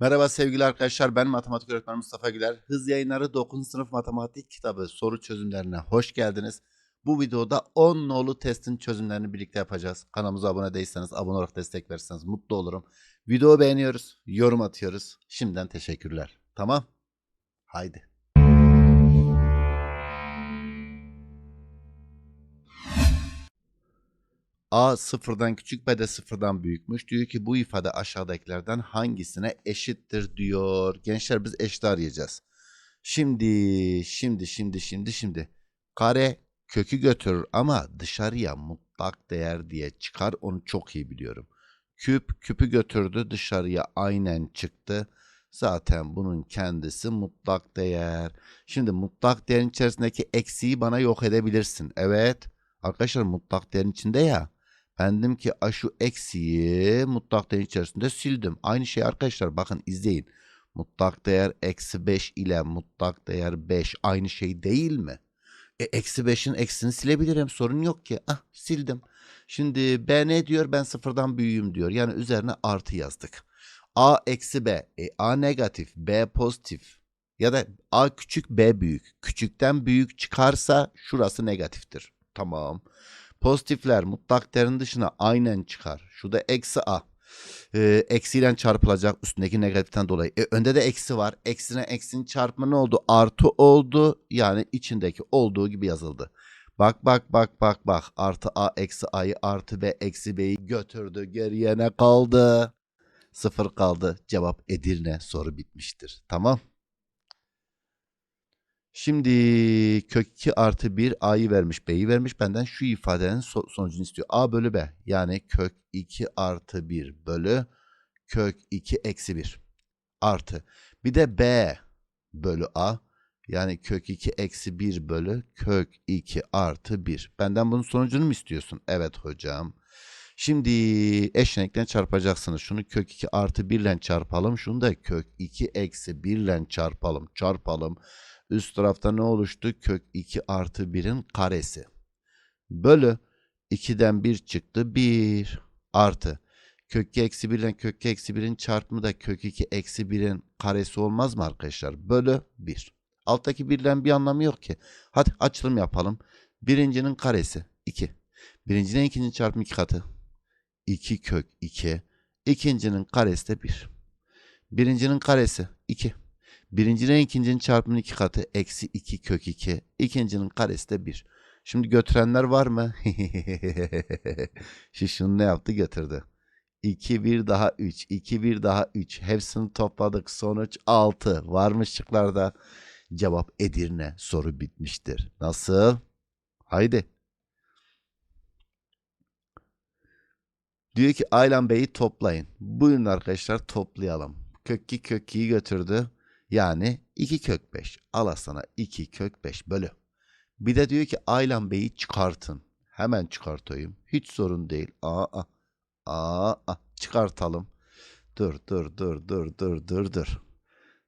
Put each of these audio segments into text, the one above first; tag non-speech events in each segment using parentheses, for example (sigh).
Merhaba sevgili arkadaşlar ben matematik öğretmeni Mustafa Güler. Hız yayınları 9. sınıf matematik kitabı soru çözümlerine hoş geldiniz. Bu videoda 10 nolu testin çözümlerini birlikte yapacağız. Kanalımıza abone değilseniz abone olarak destek verirseniz mutlu olurum. Videoyu beğeniyoruz, yorum atıyoruz. Şimdiden teşekkürler. Tamam? Haydi. A sıfırdan küçük B de sıfırdan büyükmüş. Diyor ki bu ifade aşağıdakilerden hangisine eşittir diyor. Gençler biz eşit arayacağız. Şimdi, şimdi, şimdi, şimdi, şimdi. Kare kökü götürür ama dışarıya mutlak değer diye çıkar. Onu çok iyi biliyorum. Küp küpü götürdü dışarıya aynen çıktı. Zaten bunun kendisi mutlak değer. Şimdi mutlak değerin içerisindeki eksiği bana yok edebilirsin. Evet. Arkadaşlar mutlak değerin içinde ya. Ben dedim ki a şu eksiği mutlak değer içerisinde sildim. Aynı şey arkadaşlar bakın izleyin. Mutlak değer eksi 5 ile mutlak değer 5 aynı şey değil mi? E, eksi 5'in eksini silebilirim sorun yok ki. Ah sildim. Şimdi B ne diyor? Ben sıfırdan büyüğüm diyor. Yani üzerine artı yazdık. A eksi B. E, A negatif. B pozitif. Ya da A küçük B büyük. Küçükten büyük çıkarsa şurası negatiftir. Tamam. Pozitifler mutlak değerin dışına aynen çıkar. Şurada eksi A. Ee, eksiyle çarpılacak üstündeki negatiften dolayı. E, önde de eksi var. Eksine eksinin çarpımı ne oldu? Artı oldu. Yani içindeki olduğu gibi yazıldı. Bak bak bak bak bak. Artı A eksi A'yı artı B eksi B'yi götürdü. Geriye ne kaldı? Sıfır kaldı. Cevap Edirne. Soru bitmiştir. Tamam. Şimdi kök 2 artı 1 a'yı vermiş b'yi vermiş. Benden şu ifadenin so- sonucunu istiyor. a bölü b yani kök 2 artı 1 bölü kök 2 eksi 1 artı. Bir de b bölü a yani kök 2 eksi 1 bölü kök 2 artı 1. Benden bunun sonucunu mu istiyorsun? Evet hocam. Şimdi eşlenikten çarpacaksınız. Şunu kök 2 artı 1 ile çarpalım. Şunu da kök 2 eksi 1 ile çarpalım. Çarpalım. Üst tarafta ne oluştu? Kök 2 artı 1'in karesi. Bölü 2'den 1 çıktı. 1 artı. Kök 2 eksi 1 ile kök 2 eksi 1'in çarpımı da kök 2 eksi 1'in karesi olmaz mı arkadaşlar? Bölü 1. Alttaki birden bir anlamı yok ki. Hadi açılım yapalım. Birincinin karesi 2. Birincinin ikincinin çarpımı 2 katı. 2 kök 2. İkincinin karesi de 1. Birincinin karesi 2. Birincinin ikincinin çarpımının iki katı eksi 2 kök 2. İkincinin karesi de 1. Şimdi götürenler var mı? (laughs) Şu şunu ne yaptı götürdü. 2 1 daha 3. 2 1 daha 3. Hepsini topladık. Sonuç 6. Varmış şıklarda. Cevap Edirne. Soru bitmiştir. Nasıl? Haydi. Diyor ki Aylan Bey'i toplayın. Buyurun arkadaşlar toplayalım. Kök 2 kök 2'yi götürdü. Yani 2 kök 5. Al sana 2 kök 5 bölü. Bir de diyor ki Aylan Bey'i çıkartın. Hemen çıkartayım. Hiç sorun değil. Aa, aa, aa, çıkartalım. Dur dur dur dur dur dur dur.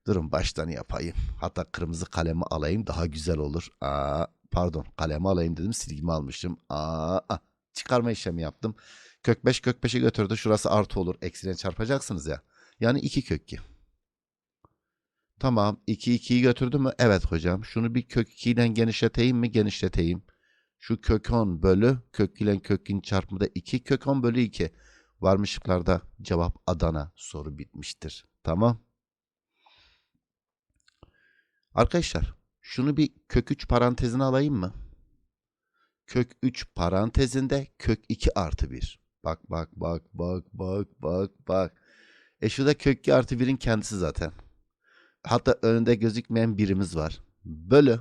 Durun baştan yapayım. Hatta kırmızı kalemi alayım daha güzel olur. Aa, pardon kalemi alayım dedim silgimi almışım. Aa, aa, çıkarma işlemi yaptım. Kök 5 kök 5'e götürdü. Şurası artı olur. Eksiyle çarpacaksınız ya. Yani 2 kök 2. Tamam. 2 2'yi götürdü mü? Evet hocam. Şunu bir kök 2 ile genişleteyim mi? Genişleteyim. Şu kök 10 bölü kök ile kökün çarpımı da 2. Kök 10 bölü 2. Varmışlıklarda cevap Adana. Soru bitmiştir. Tamam. Arkadaşlar şunu bir kök 3 parantezine alayım mı? Kök 3 parantezinde kök 2 artı 1. Bak bak bak bak bak bak bak. E şurada kök 2 artı 1'in kendisi zaten. Hatta önünde gözükmeyen birimiz var. Bölü.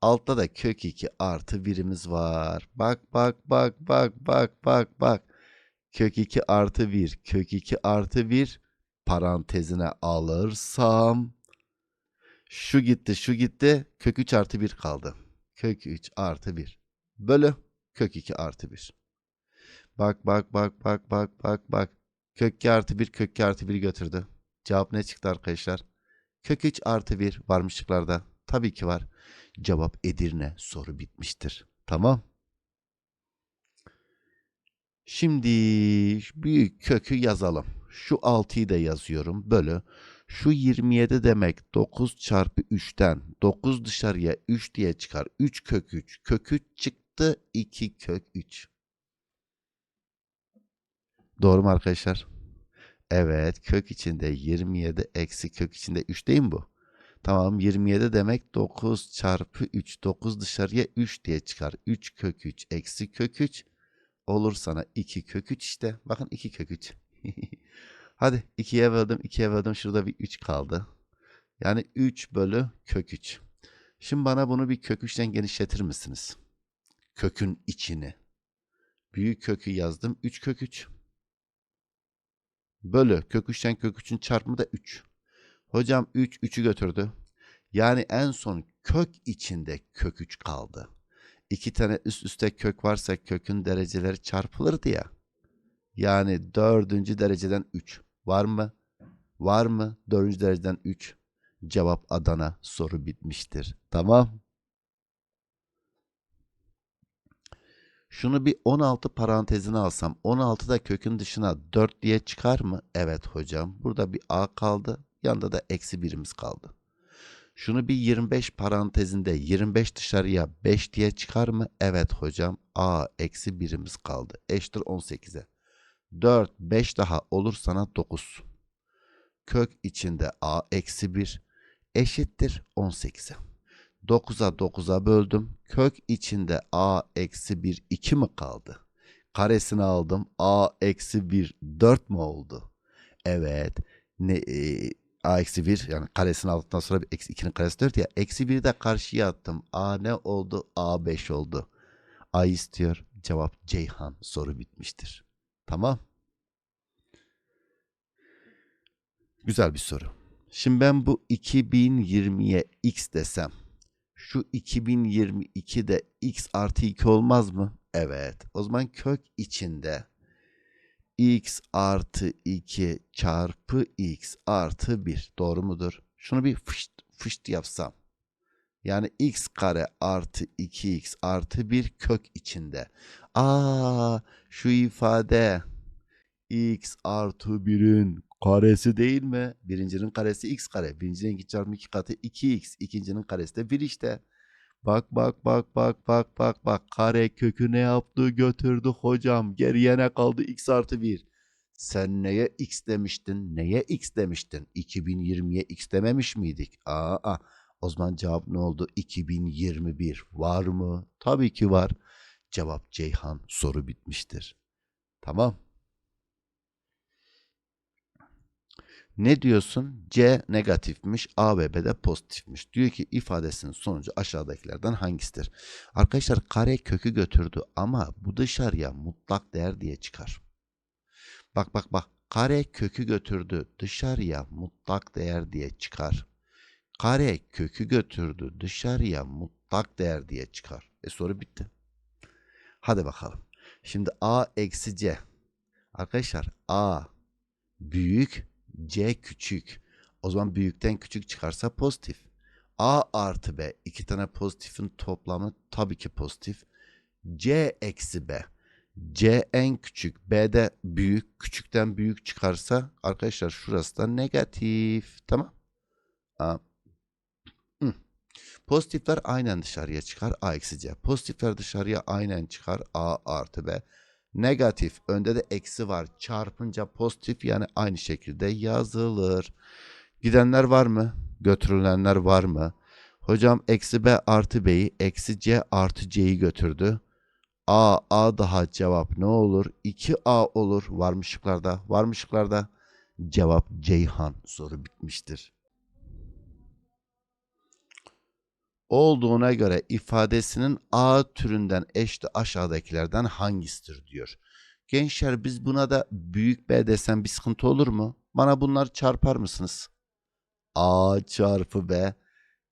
Altta da kök 2 artı birimiz var. Bak bak bak bak bak bak bak. Kök 2 artı 1. Kök 2 artı 1 parantezine alırsam şu gitti şu gitti. Kök 3 artı 1 kaldı. Kök 3 artı 1. Bölü kök 2 artı 1. Bak bak bak bak bak bak bak. Kök 2 artı 1 kök 2 artı 1 götürdü. Cevap ne çıktı arkadaşlar? Kök 3 artı 1 varmışlıklarda. Tabii ki var. Cevap Edirne. Soru bitmiştir. Tamam. Şimdi büyük kökü yazalım. Şu 6'yı da yazıyorum. Bölü. Şu 27 demek 9 çarpı 3'ten 9 dışarıya 3 diye çıkar. 3 kök 3. Kök 3 çıktı 2 kök 3. Doğru mu arkadaşlar? Evet kök içinde 27 eksi kök içinde 3 değil mi bu? Tamam 27 demek 9 çarpı 3. 9 dışarıya 3 diye çıkar. 3 kök 3 eksi kök 3 olur sana 2 kök 3 işte. Bakın 2 kök 3. (laughs) Hadi 2'ye böldüm 2'ye böldüm şurada bir 3 kaldı. Yani 3 bölü kök 3. Şimdi bana bunu bir kök 3'ten genişletir misiniz? Kökün içini. Büyük kökü yazdım 3 kök 3. Bölü kök 3'ten kök 3'ün çarpımı da 3. Hocam 3 3'ü götürdü. Yani en son kök içinde kök 3 kaldı. İki tane üst üste kök varsa kökün dereceleri çarpılırdı ya. Yani dördüncü dereceden 3. Var mı? Var mı? Dördüncü dereceden 3. Cevap Adana. Soru bitmiştir. Tamam. Şunu bir 16 parantezine alsam 16 da kökün dışına 4 diye çıkar mı? Evet hocam. Burada bir a kaldı. Yanında da eksi birimiz kaldı. Şunu bir 25 parantezinde 25 dışarıya 5 diye çıkar mı? Evet hocam. a eksi birimiz kaldı. Eşittir 18'e. 4 5 daha olur sana 9. Kök içinde a eksi 1 eşittir 18'e. 9'a 9'a böldüm. Kök içinde a eksi 1 2 mi kaldı? Karesini aldım. a eksi 1 4 mu oldu? Evet. Ne, e, a eksi 1 yani karesini aldıktan sonra eksi 2'nin karesi 4 ya. Eksi 1'i de karşıya attım. a ne oldu? a 5 oldu. a istiyor. Cevap Ceyhan. Soru bitmiştir. Tamam. Güzel bir soru. Şimdi ben bu 2020'ye x desem şu 2022'de x artı 2 olmaz mı? Evet. O zaman kök içinde x artı 2 çarpı x artı 1 doğru mudur? Şunu bir fışt fışt yapsam. Yani x kare artı 2x artı 1 kök içinde. Aa şu ifade x artı 1'in karesi değil mi? Birincinin karesi x kare. Birincinin 2 çarpı 2 katı 2x. İkincinin karesi de 1 işte. Bak bak bak bak bak bak bak. Kare kökü ne yaptı götürdü hocam. Geriye ne kaldı x artı 1. Sen neye x demiştin? Neye x demiştin? 2020'ye x dememiş miydik? Aa, aa. O zaman cevap ne oldu? 2021 var mı? Tabii ki var. Cevap Ceyhan. Soru bitmiştir. Tamam. Ne diyorsun? C negatifmiş, A ve B de pozitifmiş. Diyor ki ifadesinin sonucu aşağıdakilerden hangisidir? Arkadaşlar kare kökü götürdü ama bu dışarıya mutlak değer diye çıkar. Bak bak bak kare kökü götürdü dışarıya mutlak değer diye çıkar. Kare kökü götürdü dışarıya mutlak değer diye çıkar. E soru bitti. Hadi bakalım. Şimdi A eksi C. Arkadaşlar A büyük C küçük. O zaman büyükten küçük çıkarsa pozitif. A artı B. iki tane pozitifin toplamı tabii ki pozitif. C eksi B. C en küçük. B de büyük. Küçükten büyük çıkarsa arkadaşlar şurası da negatif. Tamam. A. Hı. Pozitifler aynen dışarıya çıkar. A eksi C. Pozitifler dışarıya aynen çıkar. A artı B negatif önde de eksi var çarpınca pozitif yani aynı şekilde yazılır. Gidenler var mı? Götürülenler var mı? Hocam eksi b artı b'yi eksi c artı c'yi götürdü. A, A daha cevap ne olur? 2A olur. Var mı şıklarda? Var mı şıklarda? Cevap Ceyhan. Soru bitmiştir. Olduğuna göre ifadesinin A türünden eşli aşağıdakilerden hangisidir diyor. Gençler biz buna da büyük B desem bir sıkıntı olur mu? Bana bunları çarpar mısınız? A çarpı B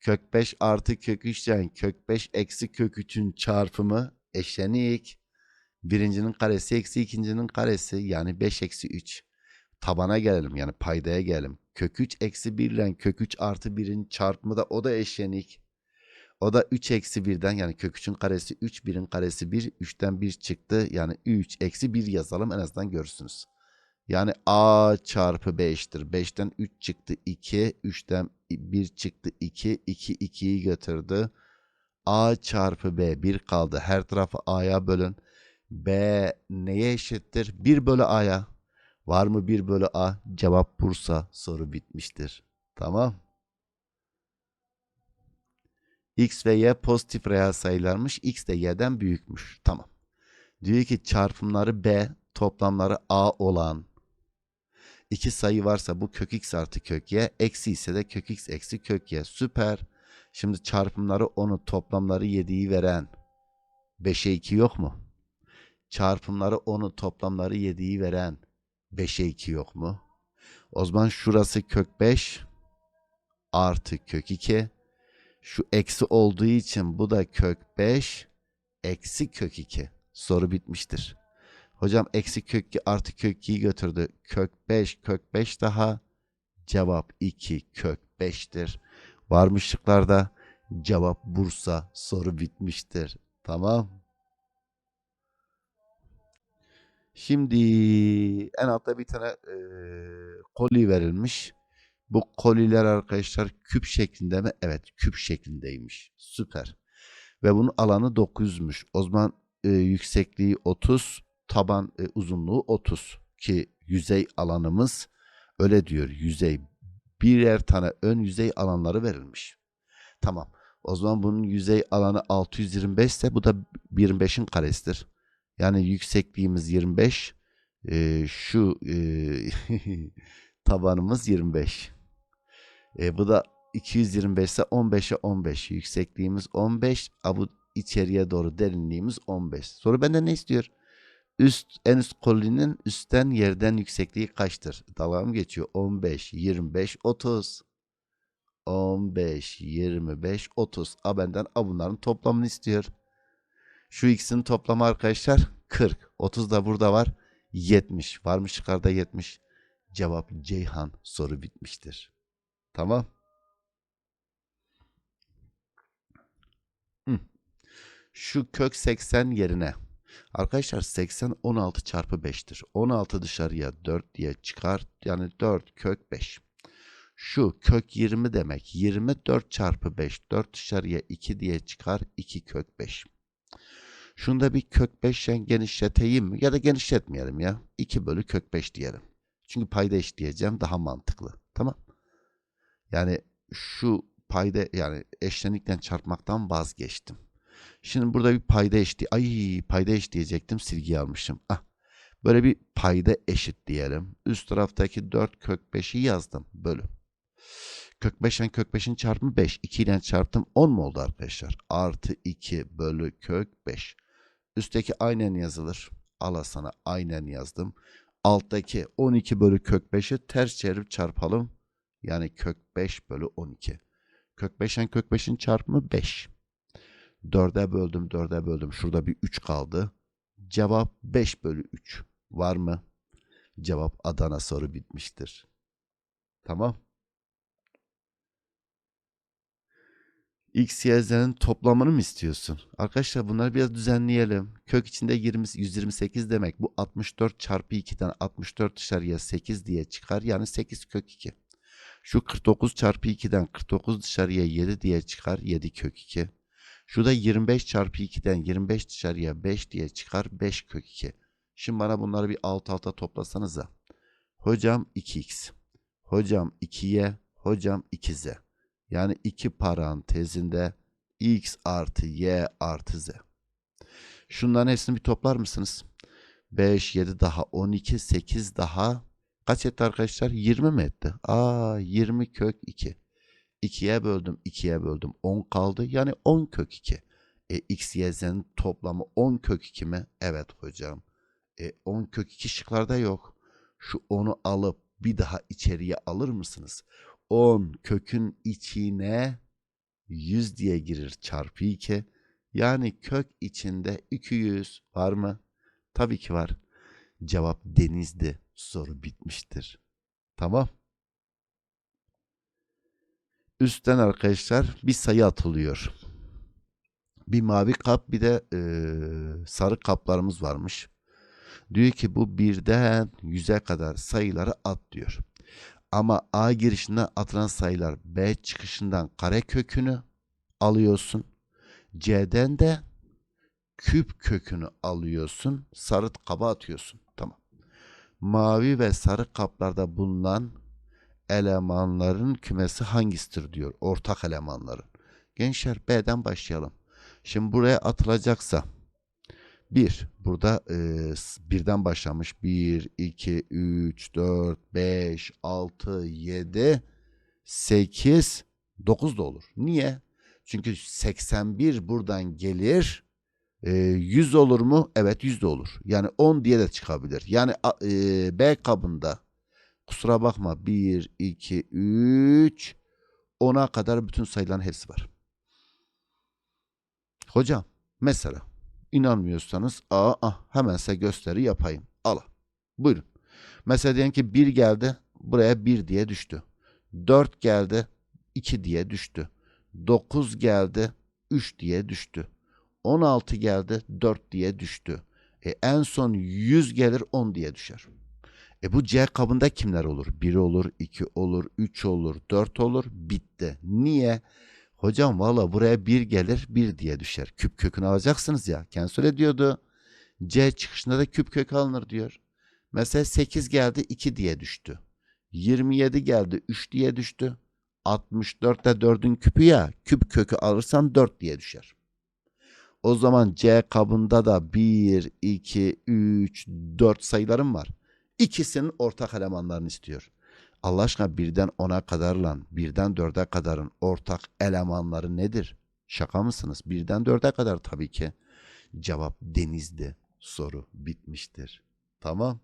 kök 5 artı kök 3'ten kök 5 eksi kök 3'ün çarpımı eşlenik. Birincinin karesi eksi ikincinin karesi yani 5 eksi 3. Tabana gelelim yani paydaya gelelim. Kök 3 eksi 1 ile kök 3 artı 1'in çarpımı da o da eşlenik. O da 3 eksi 1'den yani kök 3'ün karesi 3, 1'in karesi 1, 3'ten 1 çıktı. Yani 3 eksi 1 yazalım en azından görürsünüz. Yani A çarpı B eşittir. 5'ten 3 çıktı 2. 3'ten 1 çıktı 2. 2 2'yi götürdü. A çarpı B 1 kaldı. Her tarafı A'ya bölün. B neye eşittir? 1 bölü A'ya. Var mı 1 bölü A? Cevap Bursa. Soru bitmiştir. Tamam. X ve Y pozitif reel sayılarmış. X de Y'den büyükmüş. Tamam. Diyor ki çarpımları B, toplamları A olan iki sayı varsa bu kök X artı kök Y, eksi ise de kök X eksi kök Y. Süper. Şimdi çarpımları 10'u, toplamları 7'yi veren 5'e 2 yok mu? Çarpımları 10'u, toplamları 7'yi veren 5'e 2 yok mu? O zaman şurası kök 5 artı kök 2. Şu eksi olduğu için bu da kök 5 eksi kök 2. Soru bitmiştir. Hocam eksi kök 2 artı kök 2'yi götürdü. Kök 5 kök 5 daha. Cevap 2 kök 5'tir. Varmış şıklarda. Cevap Bursa. Soru bitmiştir. Tamam. Şimdi en altta bir tane e, koli verilmiş. Bu koliler arkadaşlar küp şeklinde mi? Evet küp şeklindeymiş. Süper. Ve bunun alanı 900'müş. O zaman e, yüksekliği 30, taban e, uzunluğu 30 ki yüzey alanımız öyle diyor. Yüzey birer tane ön yüzey alanları verilmiş. Tamam. O zaman bunun yüzey alanı 625 ise bu da 25'in karesidir. Yani yüksekliğimiz 25. e, şu e, (laughs) tabanımız 25. E, bu da 225 ise 15'e 15. Yüksekliğimiz 15. A, bu içeriye doğru derinliğimiz 15. Soru benden ne istiyor? Üst en üst kolinin üstten yerden yüksekliği kaçtır? Dalga mı geçiyor? 15, 25, 30. 15, 25, 30. A benden A bunların toplamını istiyor. Şu ikisinin toplamı arkadaşlar 40. 30 da burada var. 70. Var mı çıkarda 70? Cevap Ceyhan. Soru bitmiştir. Tamam. Hı. Şu kök 80 yerine arkadaşlar 80 16 çarpı 5'tir. 16 dışarıya 4 diye çıkar. Yani 4 kök 5. Şu kök 20 demek. 24 çarpı 5. 4 dışarıya 2 diye çıkar. 2 kök 5. Şunda bir kök 5'den genişleteyim? Ya da genişletmeyelim ya. 2 bölü kök 5 diyelim. Çünkü payda eşleyeceğim daha mantıklı. Tamam. Yani şu payda yani eşlenikten çarpmaktan vazgeçtim. Şimdi burada bir payda eşit. Ay payda eşit diyecektim. Silgi almışım. Ah. Böyle bir payda eşit diyelim. Üst taraftaki 4 kök 5'i yazdım. Bölü. Kök 5'ten kök 5'in çarpımı 5. 2 ile çarptım 10 mu oldu arkadaşlar? Artı 2 bölü kök 5. Üstteki aynen yazılır. Ala sana aynen yazdım. Alttaki 12 bölü kök 5'i ters çevirip çarpalım. Yani kök 5 bölü 12. Kök 5'ten kök 5'in çarpımı 5. 4'e böldüm 4'e böldüm. Şurada bir 3 kaldı. Cevap 5 bölü 3. Var mı? Cevap Adana soru bitmiştir. Tamam. X, Y, Z'nin toplamını mı istiyorsun? Arkadaşlar bunları biraz düzenleyelim. Kök içinde 20, 128 demek. Bu 64 çarpı 2'den 64 dışarıya 8 diye çıkar. Yani 8 kök 2. Şu 49 çarpı 2'den 49 dışarıya 7 diye çıkar. 7 kök 2. Şu da 25 çarpı 2'den 25 dışarıya 5 diye çıkar. 5 kök 2. Şimdi bana bunları bir alt alta toplasanıza. Hocam 2x. Hocam 2y. Hocam 2z. Yani iki parantezinde x artı y artı z. Şunların hepsini bir toplar mısınız? 5, 7 daha 12, 8 daha kaç etti arkadaşlar? 20 mi etti? Aa 20 kök 2. 2'ye böldüm, 2'ye böldüm. 10 kaldı. Yani 10 kök 2. E, x, y, z'nin toplamı 10 kök 2 mi? Evet hocam. E, 10 kök 2 şıklarda yok. Şu 10'u alıp bir daha içeriye alır mısınız? 10 kökün içine 100 diye girir çarpı 2. Yani kök içinde 200 var mı? Tabii ki var. Cevap denizdi. Soru bitmiştir. Tamam. Üstten arkadaşlar bir sayı atılıyor. Bir mavi kap bir de e, sarı kaplarımız varmış. Diyor ki bu birden yüze kadar sayıları at diyor. Ama A girişinden atılan sayılar B çıkışından kare kökünü alıyorsun. C'den de küp kökünü alıyorsun. Sarı kaba atıyorsun. Mavi ve sarı kaplarda bulunan elemanların kümesi hangisidir diyor. Ortak elemanların. Gençler B'den başlayalım. Şimdi buraya atılacaksa 1. Burada e, birden başlamış. 1, 2, 3, 4, 5, 6, 7, 8, 9 da olur. Niye? Çünkü 81 buradan gelir. E, 100 olur mu? Evet 100 de olur. Yani 10 diye de çıkabilir. Yani B kabında kusura bakma 1, 2, 3, 10'a kadar bütün sayıların hepsi var. Hocam mesela inanmıyorsanız aa, ah, hemen size gösteri yapayım. Al. Buyurun. Mesela diyelim ki 1 geldi buraya 1 diye düştü. 4 geldi 2 diye düştü. 9 geldi 3 diye düştü. 16 geldi 4 diye düştü. E, en son 100 gelir 10 diye düşer. E bu C kabında kimler olur? 1 olur, 2 olur, 3 olur, 4 olur. Bitti. Niye? Hocam valla buraya 1 gelir 1 diye düşer. Küp kökünü alacaksınız ya. Kendisi öyle diyordu. C çıkışında da küp kök alınır diyor. Mesela 8 geldi 2 diye düştü. 27 geldi 3 diye düştü. 64 de 4'ün küpü ya. Küp kökü alırsan 4 diye düşer. O zaman C kabında da 1, 2, 3, 4 sayılarım var. İkisinin ortak elemanlarını istiyor. Allah aşkına birden 10'a kadar lan, birden 4'e kadarın ortak elemanları nedir? Şaka mısınız? Birden 4'e kadar tabii ki. Cevap denizdi. Soru bitmiştir. Tamam.